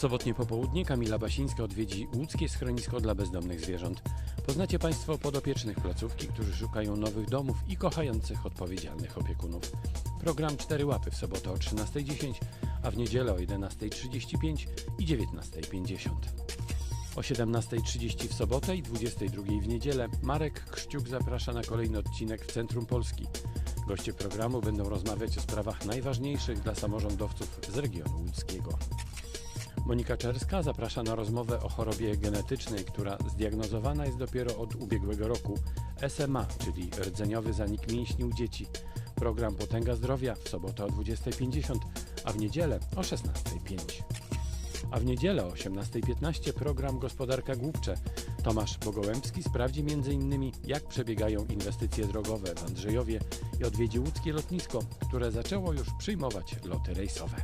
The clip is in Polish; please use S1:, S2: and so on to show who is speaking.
S1: sobotnie popołudnie Kamila Basińska odwiedzi łódzkie schronisko dla bezdomnych zwierząt. Poznacie Państwo podopiecznych placówki, którzy szukają nowych domów i kochających odpowiedzialnych opiekunów. Program Cztery Łapy w sobotę o 13.10, a w niedzielę o 11.35 i 19.50. O 17.30 w sobotę i 22.00 w niedzielę Marek Krzciuk zaprasza na kolejny odcinek w Centrum Polski. Goście programu będą rozmawiać o sprawach najważniejszych dla samorządowców z regionu łódzkiego. Monika Czerska zaprasza na rozmowę o chorobie genetycznej, która zdiagnozowana jest dopiero od ubiegłego roku SMA, czyli rdzeniowy zanik mięśni u dzieci. Program Potęga Zdrowia w sobotę o 20.50, a w niedzielę o 16.05. A w niedzielę o 18.15 program Gospodarka Głupcze. Tomasz Bogołębski sprawdzi m.in. jak przebiegają inwestycje drogowe w Andrzejowie i odwiedzi łódzkie lotnisko, które zaczęło już przyjmować loty rejsowe.